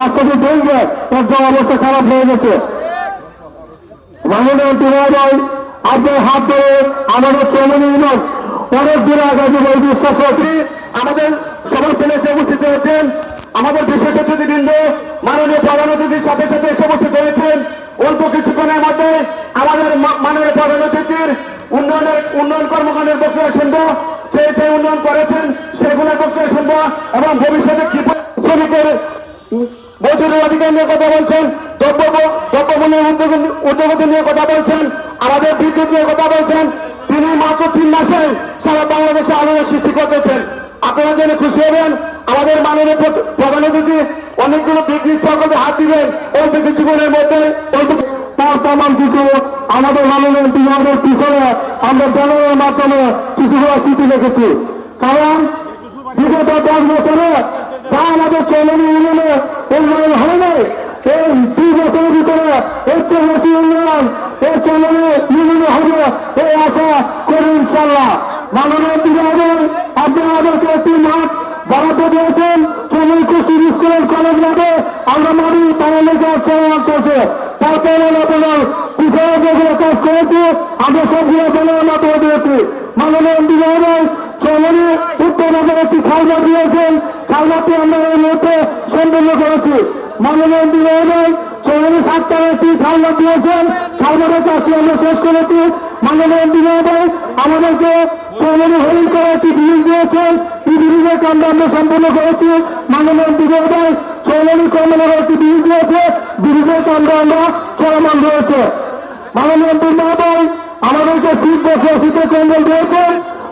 রাস্তাটি ভেঙে অবস্থা খারাপ হয়ে গেছে। আপনার হাত ধরে আমাদের ইউনিয়ন অনেক দূরে আগামী বই বিশ্বাস আমাদের সমস্ত এসে উপস্থিত হয়েছেন। আমাদের বিশেষ অতিথিবৃন্দ, মাননীয় প্রধান সাথে সাথে এসে উপস্থিত হয়েছেন। অল্প কিছুক্ষণের মধ্যে আমাদের মাননীয় প্রধান অতিথির উন্নয়নের, উন্নয়ন কর্মকাণ্ডের বক্তব্য শুনব। যে যে উন্নয়ন করেছেন, সেগুলোর বক্তব্য শুনব এবং ভবিষ্যতে কি শ্রমিকের মজুরি অধিকার নিয়ে কথা বলছেন দ্রব্য দ্রব্যমূল্যের উদ্যোগ উদ্যোগতি নিয়ে কথা বলছেন, আমাদের বিদ্যুৎ নিয়ে কথা বলছেন, তিনি মাত্র তিন মাসে সারা বাংলাদেশে আলোড়ন সৃষ্টি করতেছেন আপনারা জেনে খুশি হবেন, আমাদের মাননীয় প্র- প্রধান অতিথি অনেকগুলো বিদ্যুৎ প্রকল্পে হাত দিবেন, অল্প কিছুক্ষণের মধ্যে তার প্রমাণ কিছু আমাদের মাননীয় বিভাগের পিছনে আমরা ব্যানারের মাধ্যমে কিছু স্মৃতি রেখেছি। কারণ বিগত দশ বছরে যা আমাদের চলনি ইউনিয়নে উন্নয়ন হয় নাই। এই দুই বছরের ভিতরে এর চেয়ে বেশি উন্নয়ন, এই চলনি ইউনিয়নে হবে। এই আশা করি ইনশাল্লাহ মাননীয় বিভাগে আপনি আমাদেরকে একটি মাঠ বরাদ্দ দিয়েছেন। চলনি কৃষি স্কুলের কলেজ মাঠে আমরা মারি তারা লেখা চলমান চলছে। তারপরে আপনার পিছনে যেগুলো কাজ করেছি, আমরা সবগুলো বেলার মাধ্যমে দিয়েছি। মাননীয় বিভাগে চলনি উত্তর নগর একটি খালবা দিয়েছেন খালবাটি আমরা এই মুহূর্তে সম্পন্ন করেছি। মাননীয় চলনি সাতটার একটি খালবা দিয়েছেন। খালবাটের কাজটি আমরা শেষ করেছি। মাননীয় বিভাগে আমাদেরকে চলনি হরিণ করে একটি দিয়েছেন। এই ব্রিজের আমরা সম্পন্ন করেছি। মাননীয় বিভাগে চলনি কর্মনগর একটি দিয়েছে। ব্রিজের কামটা আমরা চলমান রয়েছে। মাননীয় মহোদয়, আমাদেরকে শীত বসে শীতের কম্বল দিয়েছেন।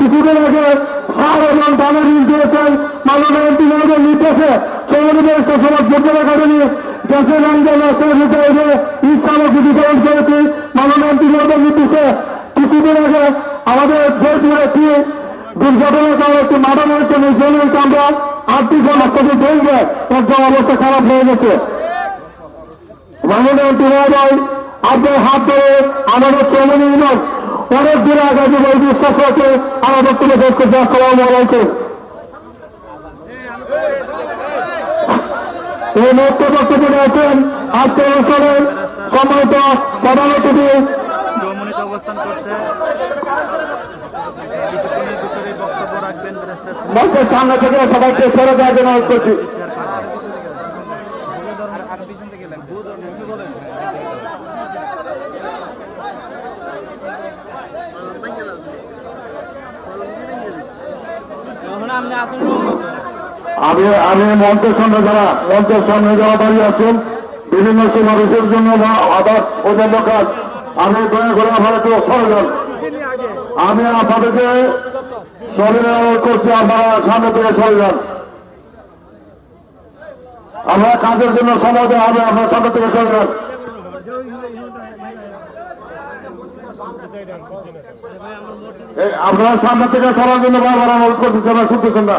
কিছুদিন আগে সার এবং দানের ঋণ দিয়েছেন মাননীয় নির্দেশে চৌধুরী সমাজ ফুটবল একাডেমি গ্যাসের রঞ্জন হিসাবে বিতরণ করেছি মাননীয় নির্দেশে কিছুদিন আগে আমাদের একটি এই জন্য আমরা আর্থিক একদম অবস্থা খারাপ হয়ে গেছে। মাননীয় আপনার হাত ধরে আমাদের চৌমনি অনেক দূরে আগামী বই বিশ্বাস আছে আমার বক্তব্য শেষ করছি। আসসালাম আলাইকুম। এই মুহূর্তে বক্তব্য রয়েছেন আজকের অনুষ্ঠানে সম্মানিত প্রধান অতিথি। অবস্থান করছে। সামনে থেকে সবাইকে সরে যাওয়ার জন্য অনুরোধ করছি। আমি আমি মঞ্চের সামনে যারা, মঞ্চের সামনে যারা দাঁড়িয়ে আছেন, বিভিন্ন সমাবেশের জন্য বা আদার্স অন্যান্য কাজ, আমি দয়া করে আমার একটু আমি আপনাদেরকে সরে করছি, আপনারা সামনে থেকে সরে আমরা কাজের জন্য সময় দেওয়া হবে আপনার সামনে থেকে সরে আপনারা সামনে থেকে সরার জন্য বারবার অনুরোধ করতেছেন না শুনতেছেন না।